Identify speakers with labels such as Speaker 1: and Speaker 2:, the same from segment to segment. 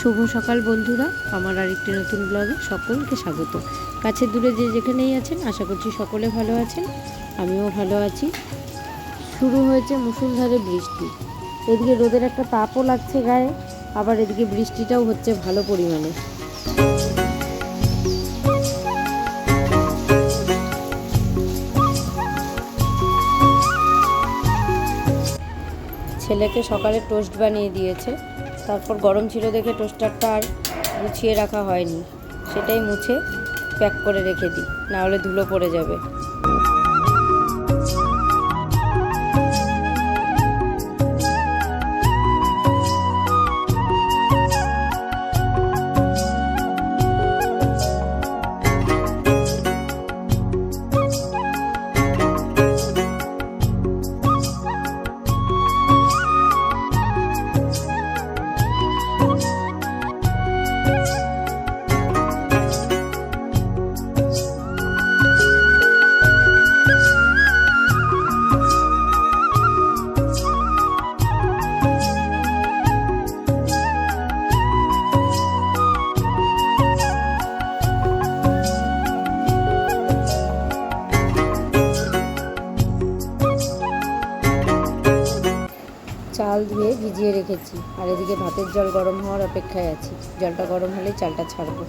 Speaker 1: শুভ সকাল বন্ধুরা, আমার আরেকটি নতুন ব্লগে সকলকে স্বাগত। কাছে দূরে যে যেখানেই আছেন, আশা করছি সকলে ভালো আছেন, আমিও ভালো আছি। শুরু হয়েছে মুসুলধারে বৃষ্টি। এদিকে রোদের একটা তাপও লাগছে গায়ে, আবার এদিকে বৃষ্টিটাও হচ্ছে ভালো পরিমাণে। ছেলেকে সকালে টোস্ট বানিয়ে দিয়েছে। তারপর গরম ছিল দেখে টোস্টারটা আর গুছিয়ে রাখা হয়নি। সেটাই মুছে প্যাক করে রেখে দিই। নাহলে ধুলো পড়ে যাবে। চাল ধুয়ে ভিজিয়ে রেখেছি। আর এদিকে ভাতের জল গরম হওয়ার অপেক্ষায় আছি। জলটা গরম হলেই চালটা ছাড়বো।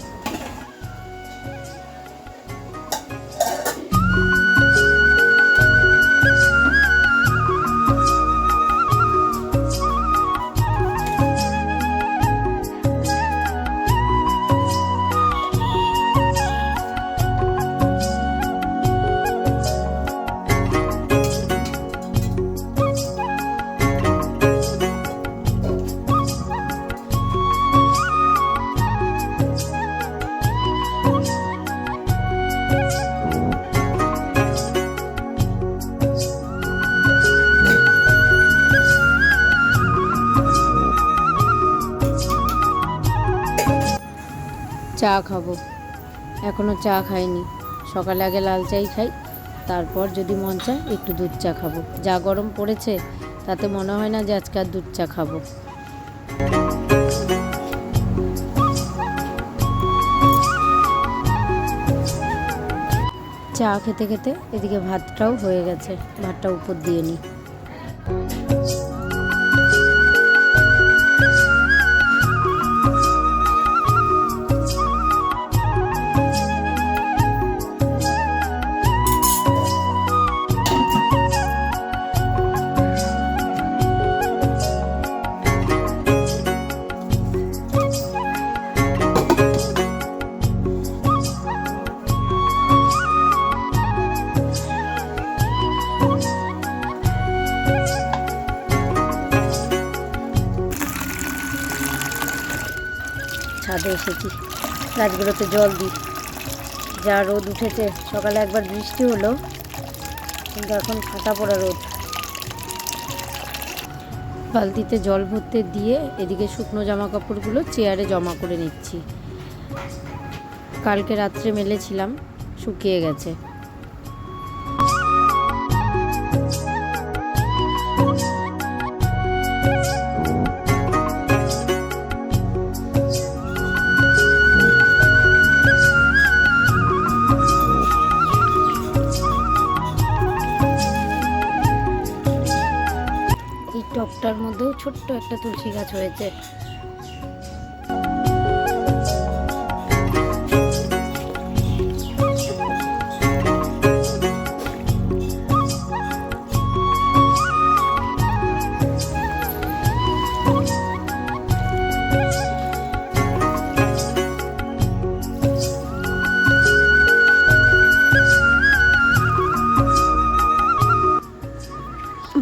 Speaker 1: চা খাব। এখনও চা খাইনি। সকালে আগে লাল চাই খাই, তারপর যদি মন চায় একটু দুধ চা খাব। যা গরম পড়েছে, তাতে মনে হয় না যে আজকে আর দুধ চা খাব। চা খেতে খেতে এদিকে ভাতটাও হয়ে গেছে। ভাতটা উপর দিয়ে নিই ছাদে এসেছি। গাছগুলোতে জল দিই। যা রোদ উঠেছে, সকালে একবার বৃষ্টি হলো, কিন্তু এখন ফাটা পড়া রোদ। বালতিতে জল ভরতে দিয়ে এদিকে শুকনো জামা কাপড়গুলো চেয়ারে জমা করে নিচ্ছি। কালকে রাত্রে মেলেছিলাম, শুকিয়ে গেছে। টবটার মধ্যেও ছোট্ট একটা তুলসী গাছ হয়েছে।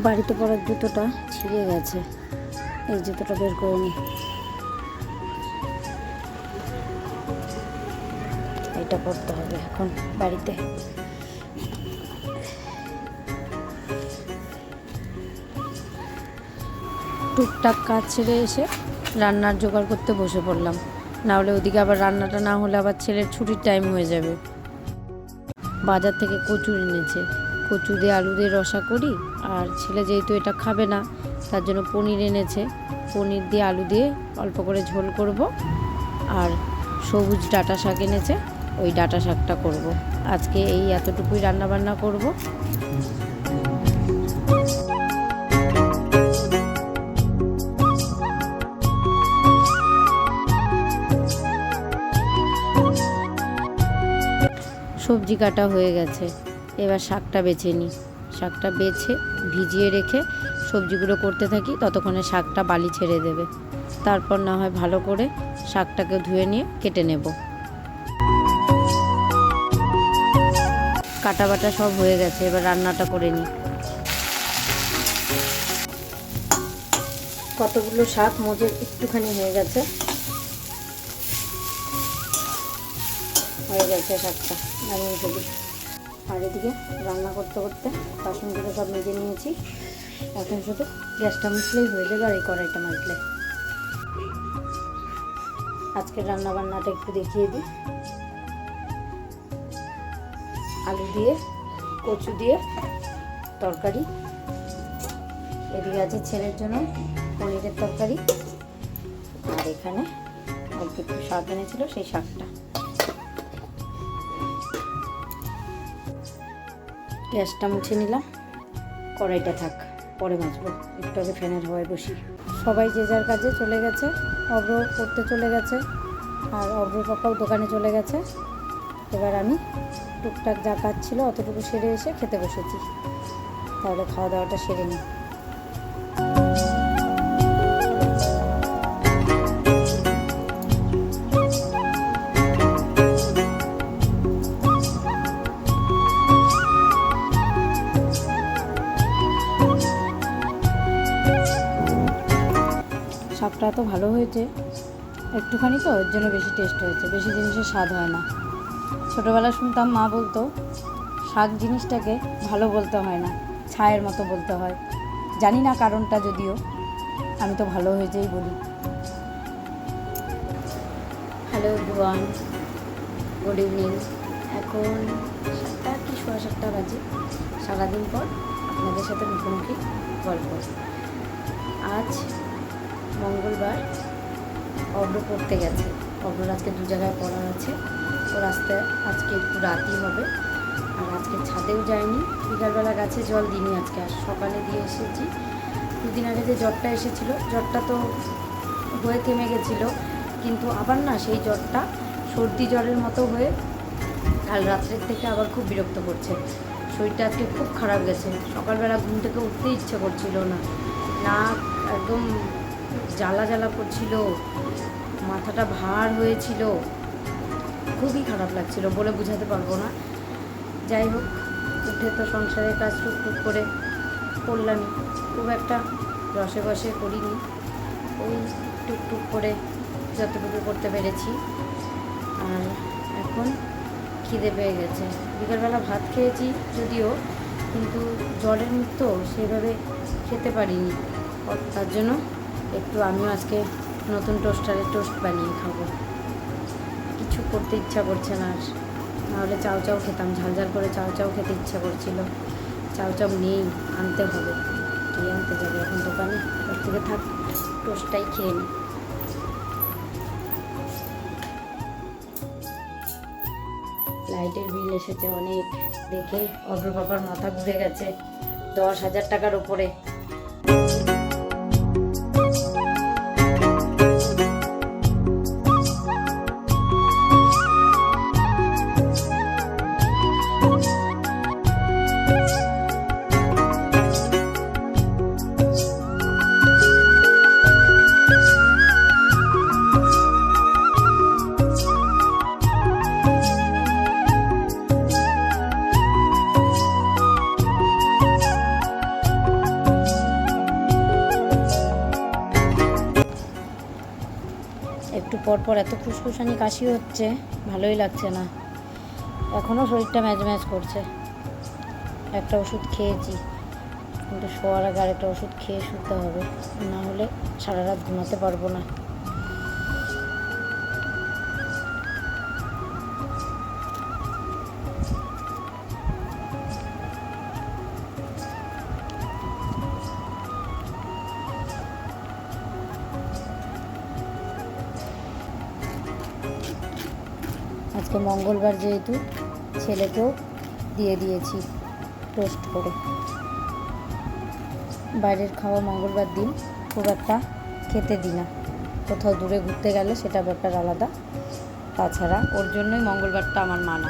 Speaker 1: বাড়িতে পরার জুতোটা ছিঁড়ে গেছে। এই জুতোটা বের করে নি। এটা পরতে হবে এখন বাড়িতে। টুকটাক কাজ ছেড়ে এসে রান্নার জোগাড় করতে বসে পড়লাম। না হলে ওদিকে আবার রান্নাটা না হলে আবার ছেলের ছুটির টাইম হয়ে যাবে। বাজার থেকে কচুর এনেছে। কচু দিয়ে আলু দিয়ে রসা করি আর ছেলে যেহেতু এটা খাবে না, তার জন্য পনির এনেছে। পনির দিয়ে আলু দিয়ে অল্প করে ঝোল করব। আর সবুজ ডাটা শাক এনেছে, ওই ডাটা শাকটা করব। আজকে এই এতটুকুই রান্না বান্না করব। সবজি কাটা হয়ে গেছে, এবার শাকটা বেছে নিই। শাকটা বেছে, ভিজিয়ে রেখে সবজিগুলো করতে থাকি। ততক্ষণে শাকটা বালি ছেড়ে দেবে। তারপর না হয় ভালো করে শাকটাকে ধুয়ে নিয়ে কেটে নেব। কাটা বাটা সব হয়ে গেছে, এবার রান্নাটা করে নিই। কতগুলো শাক মজে একটুখানি হয়ে গেছে। হয়ে গেছে শাকটা। আর এদিকে রান্না করতে করতে বাসনগুলো সব মেজে নিয়েছি। এখন শুধু গ্যাসটা মুছলেই হয়ে যাবে আর এই কড়াইটা মাজলে আজকের রান্না বান্নাটা একটু দেখিয়ে দিই। আলু দিয়ে, কচু দিয়ে, তরকারি। এদিকে আছে ছেলের জন্য পনিরের তরকারি। আর এখানে একটু শাক এনেছিল সেই শাকটা। গ্যাসটা মুছে নিলাম। কড়াইটা থাক, পরে মাজবো। একটু আগে ফ্যানের হওয়ায় বসি। সবাই যে যার কাজে চলে গেছে, অগ্র করতে চলে গেছে, আর অগ্র পাপাও দোকানে চলে গেছে। এবার আমি টুকটাক যা কাজ ছিল, অতটুকু সেরে এসে খেতে বসেছি। তাহলে খাওয়া দাওয়াটা সেরে নিই। এত ভালো হয়েছে। একটুখানি তো ওর জন্য বেশি টেস্ট হয়েছে, বেশি জিনিসের স্বাদ হয় না। ছোটোবেলা শুনতাম মা বলতো, শাক জিনিসটাকে ভালো বলতে হয় না, ছায়ের মতো বলতে হয়। জানি না কারণটা যদিও, আমি তো ভালো হয়েছেই বলি। হ্যালো এভরিওয়ান গুড ইভিনিং এখন সাতটা কি, সোয়া সাতটা বাজে। সারাদিন পর আপনাদের সাথে মুখোমুখি গল্প। আজ মঙ্গলবার অগ্র পড়তে গেছে। অগ্রর আজকে দু জায়গায় পড়ার আছে। ওর আসতে আজকে একটু রাতই হবে। আর আজকে ছাদেও যায়নি বিকালবেলা গাছে জল দিইনি আজকে। আর সকালে দিয়ে এসেছি। দুদিন আগে যে জ্বরটা এসেছিল, জ্বরটা তো হয়ে থেমে গেছিল। কিন্তু আবার না সেই জ্বরটা সর্দি জ্বরের মতো হয়ে কাল রাত্রের থেকে আবার খুব বিরক্ত করছে। শরীরটা আজকে খুব খারাপ গেছে। সকালবেলা ঘুম থেকে উঠতে ইচ্ছে করছিল না। নাক একদম জ্বালা জ্বালা করছিল, মাথাটা ভার হয়েছিল, খুবই খারাপ লাগছিল বলে বোঝাতে পারব না। যাই হোক, উঠে তো সংসারের কাজ টুকটুক করে করলামই খুব একটা রসে বসে করিনি। ওই টুকটুক করে যতটুকু করতে পেরেছি। আর এখন খিদে পেয়ে গেছে। বিকালবেলা ভাত খেয়েছি যদিও, কিন্তু জলের তো সেভাবে খেতে পারিনি। তার জন্য একটু আমিও আজকে নতুন টোস্টারে টোস্ট বানিয়ে খাব। কিছু করতে ইচ্ছা করছে না আর। নাহলে চাউ চাউ খেতাম, ঝাল ঝাল করে চাউ চাউ খেতে ইচ্ছা করছিল। চাউ চাউ নেই, আনতে হবে। কে আনতে যাবে এখন দোকানে? ওর থেকে থাক, টোস্টটাই খেয়ে নিই লাইটের বিল এসেছে অনেক। দেখে অগ্র বাবার মাথা ঘুরে গেছে। দশ হাজার টাকার ওপরে একটু পর পর এত ফুসফুসানি কাশি হচ্ছে, ভালোই লাগছে না। এখনও শরীরটা ম্যাজ ম্যাজ করছে। একটা ওষুধ খেয়েছি, কিন্তু শোয়ার আগে আরেকটা ওষুধ খেয়ে শুতে হবে, না হলে সারা রাত ঘুমাতে পারব না। আজকে মঙ্গলবার যেহেতু ছেলেকেও দিয়ে দিয়েছি টোস্ট করে। বাইরের খাওয়া মঙ্গলবার দিন খুব একটা খেতে দিই না। কোথাও দূরে ঘুরতে গেলে সেটা ব্যাপার আলাদা। তাছাড়া ওর জন্যই মঙ্গলবারটা আমার মানা।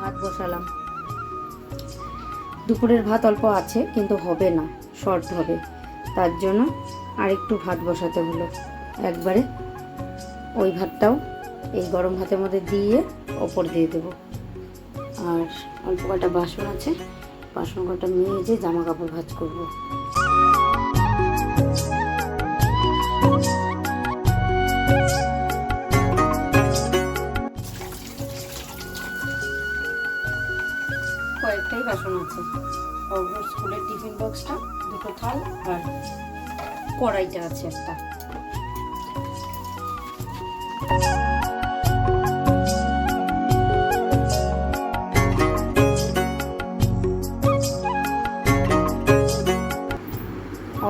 Speaker 1: ভাত বসালাম। দুপুরের ভাত অল্প আছে, কিন্তু হবে না, শর্ট হবে। তার জন্য আরেকটু ভাত বসাতে হলো। একবারে ওই ভাতটাও এই গরম ভাতের মধ্যে দিয়ে ওপর দিয়ে দেবো। আর অল্প কটা বাসন আছে। বাসন কটা মেজে জামা কাপড় ভাজ করব। কয়েকটাই বাসন আছে। স্কুলের টিফিন বক্সটা, দুটো আর কড়াইটা আছে একটা।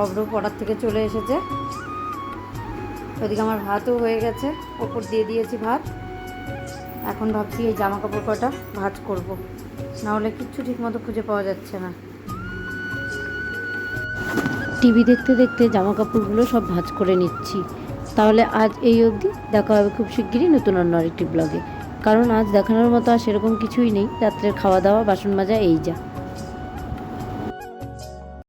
Speaker 1: অব্র পড়ার থেকে চলে এসেছে। ওদিকে আমার ভাতও হয়ে গেছে। ওপর দিয়ে দিয়েছি ভাত। এখন ভাবছি এই জামা কাপড় কটা ভাজ করব। নাহলে কিচ্ছু ঠিক মতো খুঁজে পাওয়া যাচ্ছে না। টিভি দেখতে দেখতে জামা কাপড়গুলো সব ভাঁজ করে নিচ্ছি। তাহলে আজ এই অবধি দেখা হবে খুব শিগগিরই নতুন অন্য আরেকটি ব্লগে কারণ আজ দেখানোর মতো আর সেরকম কিছুই নেই। রাত্রের খাওয়া দাওয়া, বাসন মাজা, এই যা।